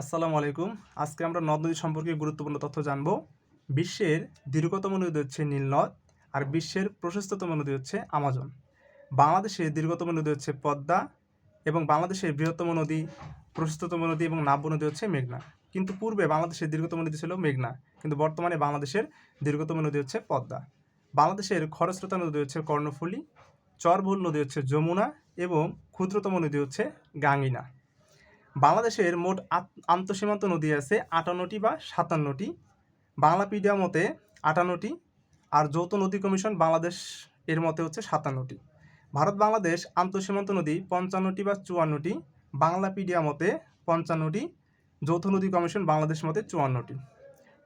আসসালামু আলাইকুম। আজকে আমরা নদ নদী সম্পর্কে গুরুত্বপূর্ণ তথ্য জানব। বিশ্বের দীর্ঘতম নদী হচ্ছে নীলনদ আর বিশ্বের প্রশস্ততম নদী হচ্ছে আমাজন। বাংলাদেশের দীর্ঘতম নদী হচ্ছে পদ্মা এবং বাংলাদেশের বৃহত্তম নদী, প্রশস্ততম নদী এবং নাব্য নদী হচ্ছে মেঘনা। কিন্তু পূর্বে বাংলাদেশের দীর্ঘতম নদী ছিল মেঘনা, কিন্তু বর্তমানে বাংলাদেশের দীর্ঘতম নদী হচ্ছে পদ্মা। বাংলাদেশের খরস্রোতা নদী হচ্ছে কর্ণফুলী, চরভুল নদী হচ্ছে যমুনা এবং ক্ষুদ্রতম নদী হচ্ছে গাঙ্গিনা। বাংলাদেশের মোট আন্তঃসীমান্ত নদী আছে আটান্নটি বা সাতান্নটি। বাংলাপিডিয়া মতে আটান্নটি, আর যৌথ নদী কমিশন বাংলাদেশ এর মতে হচ্ছে সাতান্নটি। ভারত বাংলাদেশ আন্তঃসীমান্ত নদী পঞ্চান্নটি বা চুয়ান্নটি বাংলাপিডিয়া মতে পঞ্চান্নটি, যৌথ নদী কমিশন বাংলাদেশ মতে চুয়ান্নটি।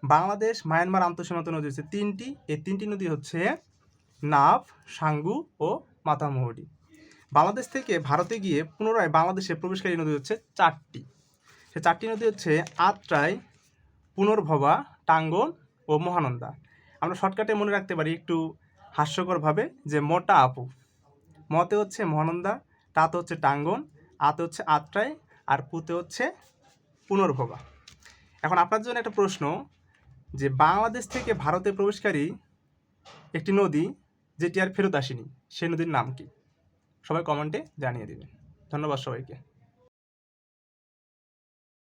বাংলাদেশ মায়ানমার আন্তঃসীমান্ত নদী হচ্ছে তিনটি, এই তিনটি নদী হচ্ছে নাভ, সাঙ্গু ও মাতামুহুরি। বাংলাদেশ থেকে ভারতে গিয়ে পুনরায় বাংলাদেশে প্রবেশকারী নদী হচ্ছে চারটি। সে চারটি নদী হচ্ছে আত্রাই, পুনর্ভবা টাঙ্গন ও মহানন্দা। আমরা শর্টকাটে মনে রাখতে পারি একটু হাস্যকরভাবে যে মোটা আপু। মতে হচ্ছে মহানন্দা, তাতে হচ্ছে টাঙ্গন আতে হচ্ছে আত্রাই আর পুতে হচ্ছে পুনর্ভবা। এখন আপনার জন্য একটা প্রশ্ন, যে বাংলাদেশ থেকে ভারতে প্রবেশকারী একটি নদী যেটি আর ফেরত আসেনি সেই নদীর নাম কি? সবাই কমেন্টে জানিয়ে দেবেন। ধন্যবাদ সবাইকে।